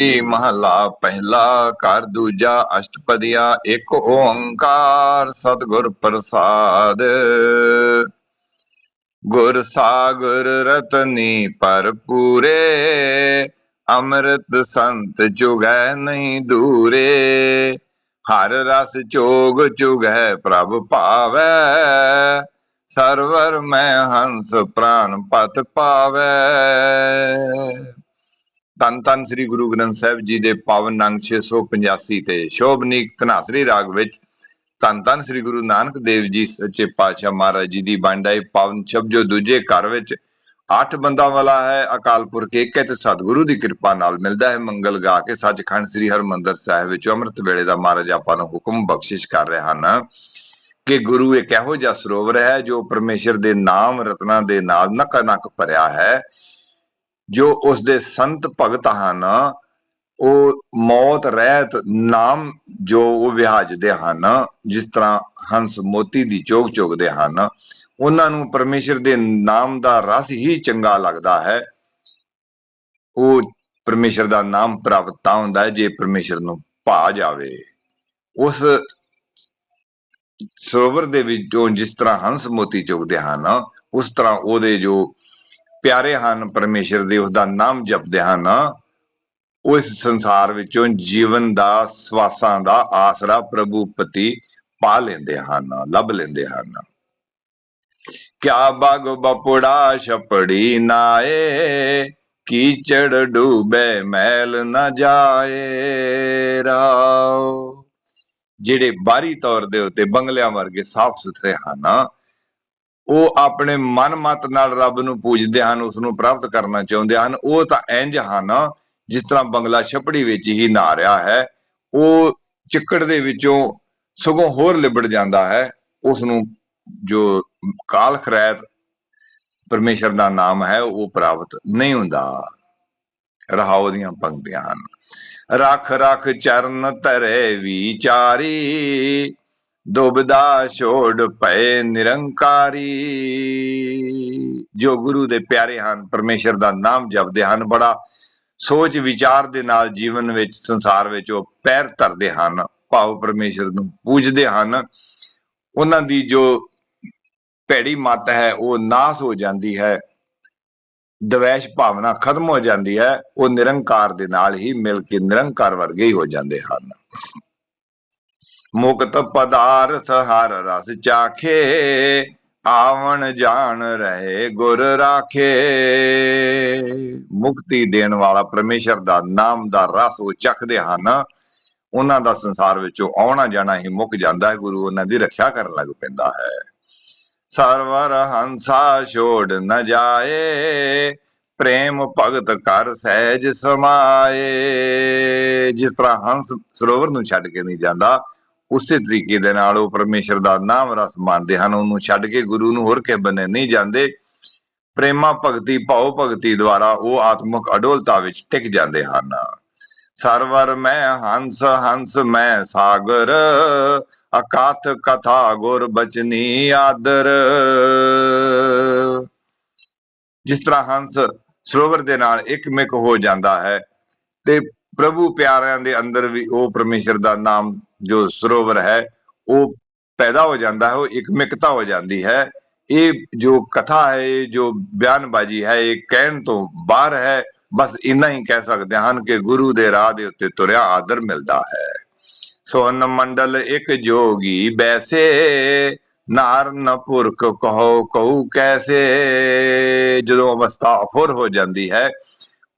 ਈ ਮਹਲਾ ਪਹਿਲਾ, ਘਰ ਦੂਜਾ, ਅਸ਼ਟਪਦੀਆਂ, ਇੱਕ ਓੰਕਾਰ, ਸਤਿਗੁਰ ਪ੍ਰਸਾਦ। ਗੁਰ ਸਾਗਰ ਰਤਨੀ ਭਰਪੂਰੇ ਅੰਮ੍ਰਿਤ ਸੰਤ ਚੁਗੈ ਨਹੀਂ ਦੂਰੇ। ਹਰ ਰਸ ਚੋਗ ਚੁਗੈ ਪ੍ਰਭ ਭਾਵੈ, ਸਰਵਰ ਮੈਂ ਹੰਸ ਪ੍ਰਾਨ ਪਤ ਪਾਵੈ। ਧੰਨ ਧੰਨ ਸ੍ਰੀ ਗੁਰੂ ਗ੍ਰੰਥ ਸਾਹਿਬ ਜੀ ਦੇ ਪਾਵਨ ਅੰਗ 685 ਤੇ ਸ਼ੋਭਨੀਕ ਤਨਾਸਰੀ ਰਾਗ ਵਿੱਚ ਤਨ ਤਨ ਸ੍ਰੀ ਗੁਰੂ ਨਾਨਕ ਦੇਵ ਜੀ ਸੱਚੇ ਪਾਤਸ਼ਾਹ ਮਹਾਰਾਜ ਜੀ ਦੀ ਬਾਣੀ ਪਾਵਨ ਸ਼ਬਦ ਜੋ ਦੂਜੇ ਘਰ ਵਿੱਚ ਅੱਠ ਬੰਦਾ ਵਾਲਾ ਹੈ, ਅਕਾਲ ਪੁਰਖ ਇੱਕ ਹੈ ਤੇ ਸਤਿਗੁਰੂ ਦੀ ਕਿਰਪਾ ਨਾਲ ਮਿਲਦਾ ਹੈ, ਮੰਗਲ ਗਾ ਕੇ ਸੱਚਖੰਡ ਸ੍ਰੀ ਹਰਮੰਦਰ ਸਾਹਿਬ ਵਿੱਚ ਅੰਮ੍ਰਿਤ ਵੇਲੇ ਦਾ ਮਹਾਰਾਜ ਆਪਾਂ ਨੂੰ ਹੁਕਮ ਬਖਸ਼ਿਸ਼ ਕਰ ਰਹੇ ਹਨ ਕਿ ਗੁਰੂ ਇੱਕ ਇਹੋ ਜਿਹਾ ਸਰੋਵਰ ਹੈ ਜੋ ਪਰਮੇਸ਼ਰ ਦੇ ਨਾਮ ਰਤਨਾ ਦੇ ਨਾਲ ਨਕ ਨਕ ਭਰਿਆ ਹੈ। ਜੋ ਉਸ ਦੇ ਸੰਤ ਭਗਤ ਹਨ, ਉਹ ਮੌਤ, ਰਹਿਤ, ਨਾਮ ਜੋ ਉਹ ਵਿਹਾਜਦੇ ਹਨ, ਜਿਸ ਤਰ੍ਹਾਂ ਹੰਸ ਮੋਤੀ ਦੀ ਚੋਗ ਚੋਗਦੇ ਹਨ, ਉਹਨਾਂ ਨੂੰ ਪਰਮੇਸ਼ਰ ਦੇ ਨਾਮ ਦਾ ਰਸ ਹੀ ਚੰਗਾ ਲੱਗਦਾ ਹੈ। ਉਹ ਪਰਮੇਸ਼ਰ ਦਾ ਨਾਮ ਪ੍ਰਾਪਤ ਤਾਂ ਹੁੰਦਾ ਹੈ ਜੇ ਪਰਮੇਸ਼ਰ ਨੂੰ ਭਾ ਜਾਵੇ। ਉਸ ਸਰੋਵਰ ਦੇ ਵਿੱਚੋਂ ਜਿਸ ਤਰ੍ਹਾਂ ਹੰਸ ਮੋਤੀ ਚੁਗਦੇ ਹਨ, ਉਸ ਤਰ੍ਹਾਂ ਉਹਦੇ ਜੋ ਪਿਆਰੇ ਹਨ, ਪਰਮੇਸ਼ਰ ਦੇ ਉਸ ਦਾ ਨਾਮ ਜਪਦੇ ਹਨ। ਉਸ ਸੰਸਾਰ ਵਿੱਚੋਂ ਜੀਵਨ ਦਾ, ਸਵਾਸਾਂ ਦਾ ਆਸਰਾ ਪ੍ਰਭੂ ਪਤੀ ਪਾ ਲੈਂਦੇ ਹਨ, ਲੱਭ ਲੈਂਦੇ ਹਨ। ਕਿਆ ਬਾਗ ਬਪੜਾ ਛਪੜੀ ਨਾਏ ਕੀਚੜ ਡੂਬੇ ਮੈਲ ਨਾ ਜਾਏ ਰਾਓ। ਜਿਹੜੇ ਬਾਹਰੀ ਤੌਰ ਦੇ ਉੱਤੇ ਬੰਗਲਿਆਂ ਵਰਗੇ ਸਾਫ਼ ਸੁਥਰੇ ਹਨ ਉਹ ਆਪਣੇ ਮਨ ਮਤ ਨਾਲ ਰੱਬ ਨੂੰ ਪੂਜਦੇ ਹਨ ਉਸ ਨੂੰ ਪ੍ਰਾਪਤ ਕਰਨਾ ਚਾਹੁੰਦੇ ਹਨ। ਉਹ ਤਾਂ ਇੰਜ ਹਨ, ਜਿਸ ਤਰ੍ਹਾਂ ਬੰਗਲਾ ਛਪੜੀ ਵਿੱਚ ਹੀ ਨਾ ਰਿਹਾ ਹੈ, ਉਹ ਚਿੱਕੜ ਦੇ ਵਿੱਚੋਂ ਸਗੋਂ ਹੋਰ ਲਿਬੜ ਜਾਂਦਾ ਹੈ। ਉਸ ਨੂੰ ਜੋ ਕਾਲ ਖਰੈਤ ਪਰਮੇਸ਼ਰ ਦਾ ਨਾਮ ਹੈ, ਉਹ ਪ੍ਰਾਪਤ ਨਹੀਂ ਹੁੰਦਾ। ਰਹਾਉ ਦੀਆਂ ਪੰਕਤੀਆਂ ਹਨ। ਰਖ ਰਖ ਚਰਨ ਧਰੇ ਵਿਚਾਰੀ ਦੁਬਦਾ ਛੋੜ ਪਏ ਨਿਰੰਕਾਰੀ। ਜੋ ਗੁਰੂ ਦੇ ਪਿਆਰੇ ਹਨ, ਪਰਮੇਸ਼ਰ ਦਾ ਨਾਮ ਜਪਦੇ ਹਨ, ਬੜਾ ਸੋਚ ਵਿਚਾਰ ਦੇ ਨਾਲ ਜੀਵਨ ਵਿੱਚ, ਸੰਸਾਰ ਵਿੱਚ ਉਹ ਪੈਰ ਧਰਦੇ ਹਨ, ਭਾਵ ਪਰਮੇਸ਼ਰ ਨੂੰ ਪੂਜਦੇ ਹਨ। ਉਹਨਾਂ ਦੀ ਜੋ ਭੈੜੀ ਮਤ ਹੈ, ਉਹ ਨਾਸ ਹੋ ਜਾਂਦੀ ਹੈ, ਦਵੈਸ਼ ਭਾਵਨਾ ਖਤਮ ਹੋ ਜਾਂਦੀ ਹੈ, ਉਹ ਨਿਰੰਕਾਰ ਦੇ ਨਾਲ ਹੀ ਮਿਲ ਕੇ ਨਿਰੰਕਾਰ ਵਰਗੇ ਹੀ ਹੋ ਜਾਂਦੇ ਹਨ। ਮੁਕਤ ਪਦਾਰਥ ਹਰ ਰਸ ਚਾਖੇ, ਆਵਣ ਜਾਣ ਰਹੇ ਗੁਰ ਰਾਖੇ। ਮੁਕਤੀ ਦੇਣ ਵਾਲਾ ਪਰਮੇਸ਼ਰ ਦਾ ਨਾਮ ਦਾ ਰਸ ਉਹ ਚੱਖਦੇ ਹਨ। ਉਹਨਾਂ ਦਾ ਸੰਸਾਰ ਵਿੱਚੋਂ ਆਉਣਾ ਜਾਣਾ ਹੀ ਮੁੱਕ ਜਾਂਦਾ ਹੈ, ਗੁਰੂ ਉਹਨਾਂ ਦੀ ਰੱਖਿਆ ਕਰਨ ਲੱਗ ਪੈਂਦਾ ਹੈ। ਸਰਵਰ ਹੰਸਾ ਛੋੜ ਨ ਜਾਏ, ਪ੍ਰੇਮ ਭਗਤ ਕਰ ਸਹਿਜ ਸਮਾਏ। ਜਿਸ ਤਰ੍ਹਾਂ ਹੰਸ ਸਰੋਵਰ ਨੂੰ ਛੱਡ ਕੇ ਨਹੀਂ ਜਾਂਦਾ ਉਸੇ ਤਰੀਕੇ ਦੇ ਨਾਲ ਉਹ ਪਰਮੇਸ਼ਰ ਦਾ ਨਾਮ ਰਸ ਮੰਨਦੇ ਹਨ, ਉਹਨੂੰ ਛੱਡ ਕੇ ਗੁਰੂ ਨੂੰ ਹੋਰ ਕੇ ਬੰਨੇ, ਨਹੀਂ ਜਾਂਦੇ। ਪ੍ਰੇਮਾ ਭਗਤੀ, ਭਾਉ ਭਗਤੀ ਦੁਆਰਾ ਉਹ ਆਤਮਿਕ ਅਡੋਲਤਾ ਵਿੱਚ ਟਿਕ ਜਾਂਦੇ ਹਨ। ਸਰਵਰ ਮੈਂ, ਹੰਸ ਹੰਸ ਮੈਂ, ਸਾਗਰ ਅਕਾਥ ਕਥਾ ਗੁਰ ਬਚਨੀ ਆਦਰ। ਜਿਸ ਤਰ੍ਹਾਂ ਹੰਸ ਸਰੋਵਰ ਦੇ ਨਾਲ ਇੱਕਮਿਕ ਹੋ ਜਾਂਦਾ ਹੈ, ਤੇ ਪ੍ਰਭੂ ਪਿਆਰਿਆਂ ਦੇ ਅੰਦਰ ਵੀ ਉਹ ਪਰਮੇਸ਼ਰ ਦਾ ਨਾਮ ਜੋ ਸਰੋਵਰ ਹੈ, ਉਹ ਪੈਦਾ ਹੋ ਜਾਂਦਾ ਹੈ, ਉਹ ਇੱਕਮਿਕਤਾ ਹੋ ਜਾਂਦੀ ਹੈ। ਇਹ ਜੋ ਕਥਾ ਹੈ ਜੋ ਬਿਆਨਬਾਜੀ ਹੈ, ਇਹ ਕਹਿਣ ਤੋਂ ਬਾਹਰ ਹੈ, ਬਸ ਇੰਨਾ ਹੀ ਕਹਿ ਸਕਦੇ ਹਨ ਕਿ ਗੁਰੂ ਦੇ ਰਾਹ ਦੇ ਉੱਤੇ ਤੁਰਿਆ ਆਦਰ ਮਿਲਦਾ ਹੈ। ਸੋਨ ਮੰਡਲ ਇੱਕ ਜੋਗੀ ਬੈਸੇ, ਨਾਰ ਨ ਪੁਰਖ ਕਹੋ, ਕਹੂ ਕੈਸੇ? ਜਦੋਂ ਅਵਸਥਾ ਅਫੁਰ ਹੋ ਜਾਂਦੀ ਹੈ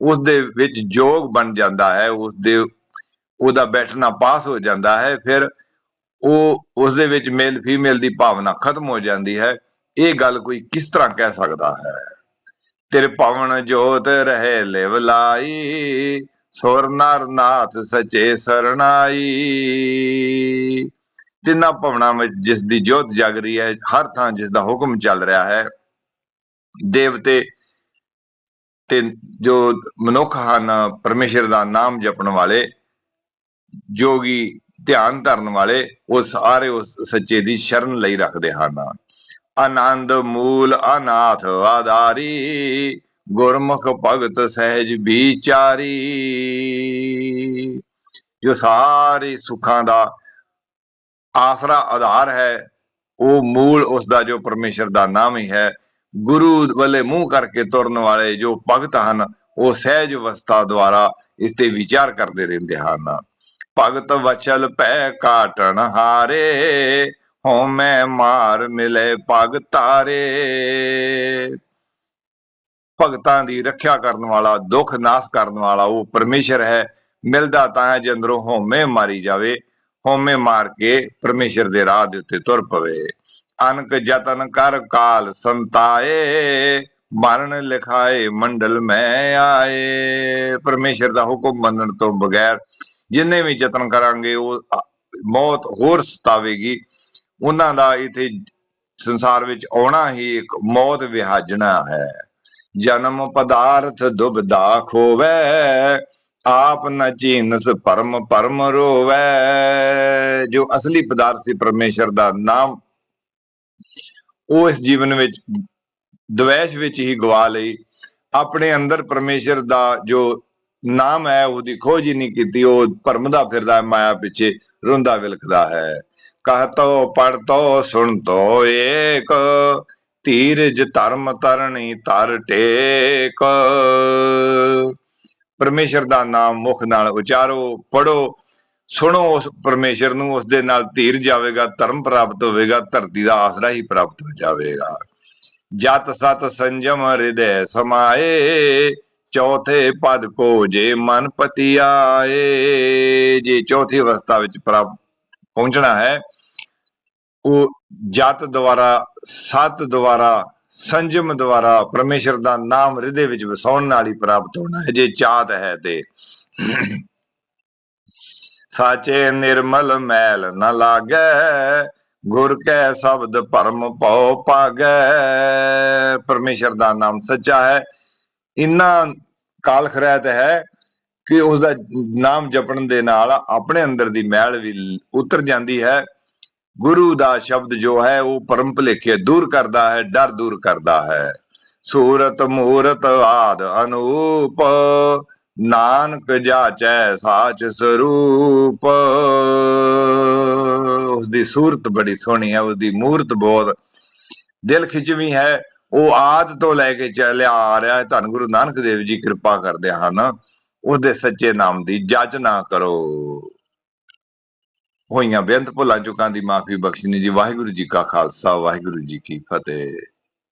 ਉਸ ਦੇ ਵਿੱਚ ਜੋਗ ਬਣ ਜਾਂਦਾ ਹੈ ਉਸ ਦੇ ਉਹਦਾ ਬੈਠਣਾ ਪਾਸ ਹੋ ਜਾਂਦਾ ਹੈ, ਫਿਰ ਉਹ ਉਸ ਦੇ ਵਿੱਚ ਮੇਲ ਫੀਮੇਲ ਦੀ ਭਾਵਨਾ ਖਤਮ ਹੋ ਜਾਂਦੀ ਹੈ। ਇਹ ਗੱਲ ਕੋਈ ਕਿਸ ਤਰ੍ਹਾਂ ਕਹਿ ਸਕਦਾ ਹੈ? ਤੇਰੇ ਪਵਨ ਜੋਤ ਰਹੇ ਲਿਵ ਲਾਈ, ਸੁਰ ਨਰ ਨਾਥ ਸਚੇ ਸਰਣਾਈ। ਤਿੰਨਾਂ ਭਵਨਾਂ ਵਿੱਚ ਜਿਸ ਦੀ ਜੋਤ ਜਗ ਰਹੀ ਹੈ, ਹਰ ਥਾਂ ਜਿਸ ਦਾ ਹੁਕਮ ਚੱਲ ਰਿਹਾ ਹੈ, ਦੇਵਤੇ ਤੇ ਜੋ ਮਨੁੱਖ ਹਨ, ਪਰਮੇਸ਼ਰ ਦਾ ਨਾਮ ਜਪਣ ਵਾਲੇ ਜੋਗੀ ਧਿਆਨ ਧਰਨ ਵਾਲੇ, ਉਹ ਸਾਰੇ ਉਸ ਸੱਚੇ ਦੀ ਸ਼ਰਨ ਲਈ ਰੱਖਦੇ ਹਨ। ਆਨੰਦ ਮੂਲ ਅਨਾਥ ਆਧਾਰੀ, ਗੁਰਮੁਖ ਭਗਤ ਸਹਿਜ ਵਿਚਾਰੀ। ਜੋ ਸਾਰੇ ਸੁੱਖਾਂ ਦਾ ਆਸਰਾ ਆਧਾਰ ਹੈ, ਉਹ ਮੂਲ ਉਸ ਦਾ ਜੋ ਪਰਮੇਸ਼ਰ ਦਾ ਨਾਮ ਹੀ ਹੈ ਗੁਰੂ ਵੱਲੇ ਮੂੰਹ ਕਰਕੇ ਤੁਰਨ ਵਾਲੇ ਜੋ ਭਗਤ ਹਨ, ਉਹ ਸਹਿਜ ਅਵਸਥਾ ਦੁਆਰਾ ਇਸ ਤੇ ਵਿਚਾਰ ਕਰਦੇ ਰਹਿੰਦੇ ਹਨ। ਭਗਤ ਵਚਲ ਪੈ ਕਾਟਣ ਹਾਰੇ ਹਉਮੈ ਮਾਰ ਮਿਲੇ ਭਗ ਭਗਤਾਂ ਦੀ ਰੱਖਿਆ ਕਰਨ ਵਾਲਾ, ਦੁੱਖ ਨਾਸ ਕਰਨ ਵਾਲਾ ਉਹ ਪਰਮੇਸ਼ਰ ਹੈ। ਮਿਲਦਾ ਤਾਂ ਹੈ ਜੇ ਅੰਦਰੋਂ ਹਉਮੈ ਮਾਰੀ ਜਾਵੇ ਹੋਮੇ ਮਾਰ ਕੇ ਪਰਮੇਸ਼ਰ ਦੇ ਰਾਹ ਦੇ ਉੱਤੇ ਤੁਰ ਪਵੇ। ਅਨਕ ਜਤਨ ਕਰ ਕਾਲ ਸੰਤਾਏ, ਮਰਨ ਲਿਖਾਏ ਮੰਡਲ ਮੈਂ ਆਏ। ਪਰਮੇਸ਼ਰ ਦਾ ਹੁਕਮ ਮੰਨਣ ਤੋਂ ਬਗੈਰ ਜਿੰਨੇ ਵੀ ਯਤਨ ਕਰਾਂਗੇ, ਉਹ ਮੌਤ ਹੋਰ ਸਤਾਵੇਗੀ। ਉਹਨਾਂ ਦਾ ਇਥੇ ਸੰਸਾਰ ਵਿੱਚ ਆਉਣਾ ਹੀ ਇੱਕ ਮੌਤ ਵਿਹਾਜਣਾ ਹੈ। ਜਨਮ ਪਦਾਰਥ ਦੁਬਦਾ ਖੋਵੈ ਆਪ ਨ ਚੀਨਸ ਪਰਮ ਪਰਮ ਰੋਵੈ। ਜੋ ਅਸਲੀ ਪਦਾਰਥ ਸੀ ਪਰਮੇਸ਼ਰ ਦਾ ਨਾਮ ਉਹ ਇਸ ਜੀਵਨ ਵਿੱਚ, ਦਵੈਸ਼ ਵਿੱਚ ਹੀ ਗਵਾ ਲਈ। ਆਪਣੇ ਅੰਦਰ ਪਰਮੇਸ਼ਰ ਦਾ ਜੋ ਨਾਮ ਹੈ, ਉਹਦੀ ਖੋਜ ਹੀ ਨਹੀਂ ਕੀਤੀ। ਉਹ ਭਰਮਦਾ ਫਿਰਦਾ ਹੈ, ਮਾਇਆ ਪਿੱਛੇ ਰੋਂਦਾ ਵਿਲਕਦਾ ਹੈ। ਕਹਤੋ ਪੜਤੋ ਸੁਣਤੋ ਏਕ। ਧੀਰਜ ਧਰਮ ਤਰਣੀ ਧਰ ਟੇਕ। ਪਰਮੇਸ਼ਰ ਦਾ ਨਾਮ ਮੁਖ ਨਾਲ ਉਚਾਰੋ ਪੜੋ ਸੁਣੋ ਉਸ ਪਰਮੇਸ਼ਰ ਨੂੰ ਉਸ ਦੇ ਨਾਲ ਧੀਰ ਜਾਵੇਗਾ, ਧਰਮ ਪ੍ਰਾਪਤ ਹੋਵੇਗਾ, ਧਰਤੀ ਦਾ ਆਸਰਾ ਹੀ ਪ੍ਰਾਪਤ ਹੋ ਜਾਵੇਗਾ। ਜਤ ਸਤ ਸੰਜਮ ਹਿਰਦੈ ਸਮਾਏ, ਚੌਥੇ ਪਦ ਕੋ ਜੇ ਮਨ ਪਤੀ ਆਏ ਜੇ ਚੌਥੀ ਅਵਸਥਾ ਵਿੱਚ ਪ੍ਰਾਪਤ ਪਹੁੰਚਣਾ ਹੈ, ਉਹ ਜਤ ਦੁਆਰਾ, ਸਤ ਦੁਆਰਾ, ਸੰਜਮ ਦੁਆਰਾ ਪਰਮੇਸ਼ਰ ਦਾ ਨਾਮ ਹਿਰਦੇ ਵਿੱਚ ਵਸਾਉਣ ਨਾਲ ਹੀ ਪ੍ਰਾਪਤ ਹੋਣਾ ਹੈ, ਜੇ ਚਾਹਤ ਹੈ ਤੇ। ਸਾਚੇ ਨਿਰਮਲ ਮੈਲ ਨ ਲਾਗੈ, ਗੁਰ ਕੈ ਸ਼ਬਦ ਪਰਮ ਪਉ ਪਾਗੈ ਪਰਮੇਸ਼ਰ ਦਾ ਨਾਮ ਸੱਚਾ ਹੈ। ਇੰਨਾ ਕਾਲਖ ਰਹਿਤ ਹੈ ਕਿ ਉਸ ਦਾ ਨਾਮ ਜਪਣ ਦੇ ਨਾਲ ਆਪਣੇ ਅੰਦਰ ਦੀ ਮੈਲ ਵੀ ਉਤਰ ਜਾਂਦੀ ਹੈ। ਗੁਰੂ ਦਾ ਸ਼ਬਦ ਜੋ ਹੈ, ਉਹ ਪਰਮ ਭੁਲੇਖੇ ਦੂਰ ਕਰਦਾ ਹੈ, ਡਰ ਦੂਰ ਕਰਦਾ ਹੈ। ਸੂਰਤ ਮੂਰਤ ਆਦ ਅਨੂਪ ਨਾਨਕ ਜਾਚੈ ਸਾਚ ਸਰੂਪ। ਉਸ ਦੀ ਸੂਰਤ ਬੜੀ ਸੋਹਣੀ ਹੈ ਉਸ ਦੀ ਮੂਰਤ ਬਹੁਤ ਦਿਲ ਖਿਚਵੀਂ ਹੈ। ਉਹ ਆਦ ਤੋਂ ਲੈ ਕੇ ਚੱਲਿਆ ਆ ਰਿਹਾ ਹੈ। ਧੰਨ ਗੁਰੂ ਨਾਨਕ ਦੇਵ ਜੀ ਕਿਰਪਾ ਕਰਦੇ ਹਨ। ਉਸ ਸੱਚੇ ਨਾਮ ਦੀ ਜੱਜ ਨਾ ਕਰੋ। ਹੋਈਆਂ ਬੇਅੰਤ ਭੁੱਲਾਂ ਚੁੱਕਾਂ ਦੀ ਮਾਫੀ ਬਖਸ਼ਣੀ ਜੀ। ਵਾਹਿਗੁਰੂ ਜੀ ਕਾ ਖਾਲਸਾ, ਵਾਹਿਗੁਰੂ ਜੀ ਕੀ ਫਤਿਹ।